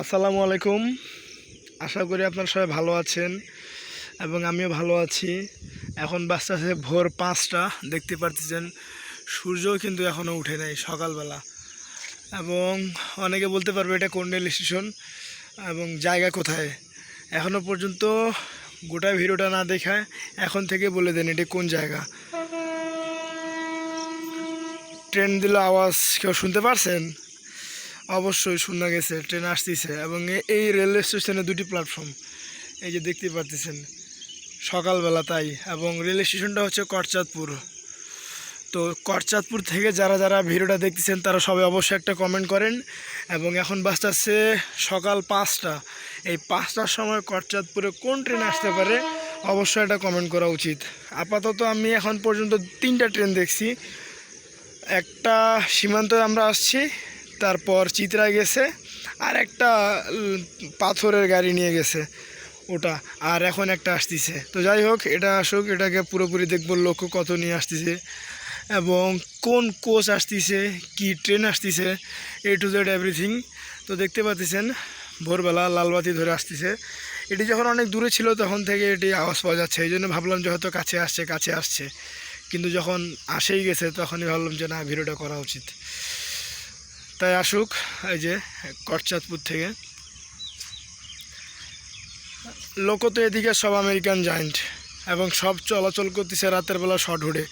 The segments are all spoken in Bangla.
আসসালামু আলাইকুম। আশা করি আপনারা সবাই ভালো আছেন এবং আমিও ভালো আছি। এখন বাচ্চা ভোর পাঁচটা, দেখতে পারতেছেন সূর্যও কিন্তু এখনও উঠে নাই সকালবেলা। এবং অনেকে বলতে পারবে এটা কোন রেল স্টেশন এবং জায়গা কোথায়। এখনও পর্যন্ত গোটা ভিডিওটা না দেখায় এখন থেকে বলে দেন এটা কোন জায়গা। ট্রেন দিল আওয়াজ কেউ শুনতে পারছেন? অবশ্যই শোনা গেছে ট্রেন আসতেছে এবং এই রেলওয়ে স্টেশনে দুটি প্ল্যাটফর্ম এই যে দেখতে পারতেছেন, সকালবেলা তাই, এবং রেল স্টেশনটা হচ্ছে করচাঁদপুর তো করচাঁদপুর থেকে যারা যারা ভিডিওটা দেখতেছেন, তারা সবাই অবশ্যই একটা কমেন্ট করেন, এবং এখন বাসটাচ্ছে সকাল পাঁচটা। এই পাঁচটার সময় করচাঁদপুরে কোন ট্রেন আসতে পারে, অবশ্যই একটা কমেন্ট করা উচিত। আপাতত আমি এখন পর্যন্ত তিনটা ট্রেন দেখছি। একটা সীমান্তে আমরা আসছি তারপর চিত্রা গেছে, আর একটা পাথরের গাড়ি নিয়ে গেছে ওটা, আর এখন একটা আসতেছে। তো যাই হোক, এটা আসুক, এটাকে পুরোপুরি দেখব, লক্ষ্য কত নিয়ে আসতেছে এবং কোন কোচ আসতেছে, কি ট্রেন আসতেছে, এ টু জেড এভরিথিং তো দেখতে পাচ্ছেন, ভোরবেলা লালবাতি ধরে আসতেছে। এটি যখন অনেক দূরে ছিল, তখন থেকে এটি আওয়াজ পাওয়া যাচ্ছে। এই জন্য ভাবলাম যে হয়তো কাছে আসছে কাছে আসছে। কিন্তু যখন আসেই গেছে, তখনই ভাবলাম যে না, ভিডিওটা করা উচিত। তাই আসুক, এই যে করচাঁদপুর থেকে। লোক তো এদিকে সব আমেরিকান জায়েন্ট এবং সব চলাচল করতেছে রাতের বেলা শর্ট হুডে।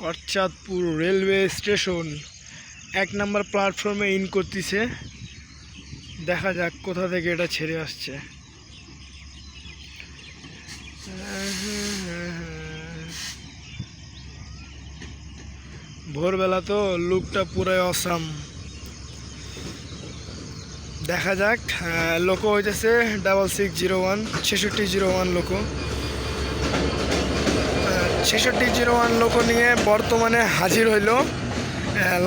করচাঁদপুর রেলওয়ে স্টেশন এক নম্বর প্ল্যাটফর্মে ইন করতেছে। দেখা যাক কোথা থেকে এটা ছেড়ে আসছে। ভোরবেলা তো লুকটা পুরাই অসাম। দেখা যাক লোকো হইতেছে ডাবল সিক্স জিরো ওয়ান ছেষট্টি জিরো ওয়ান লোকো ছেষট্টি জিরো ওয়ান লোকো নিয়ে বর্তমানে হাজির হইল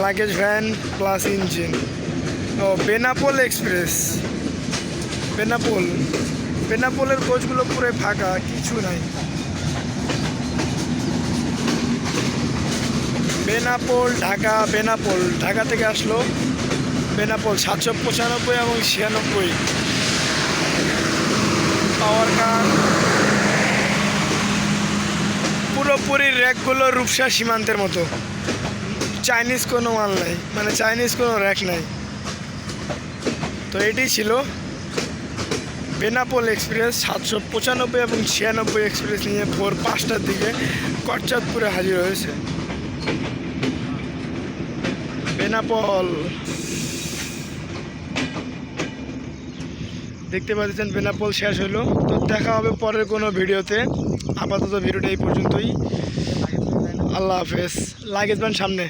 লাগেজ ভ্যান প্লাস ইঞ্জিন ও, বেনাপোল এক্সপ্রেস বেনাপোল। বেনাপোলের কোচগুলো পুরো ফাঁকা, কিছু নাই। বেনাপোল, ঢাকা বেনাপোল। ঢাকা থেকে আসলো বেনাপোল, সাতশো পঁচানব্বই এবং ছিয়ানব্বই। পাওয়ার কার পুরোপুরি র্যাকগুলো রূপসা সীমান্তের মতো। চাইনিজ কোনো মাল নাই মানে চাইনিজ কোনো র্যাক নাই। তো এটি ছিল বেনাপোল এক্সপ্রেস, সাতশো পঁচানব্বই এবং ছিয়ানব্বই এক্সপ্রেস নিয়ে ভোর পাঁচটার দিকে করচাঁদপুরে হাজির হয়েছে। বেনাপল। দেখতে পাচ্ছেন, বেনাপল শেষ হলো তো দেখা হবে পরের কোনো ভিডিওতে। আপাতত ভিডিওটা এই পর্যন্তই। আল্লাহ হাফেজ। লাগেজ সামনে।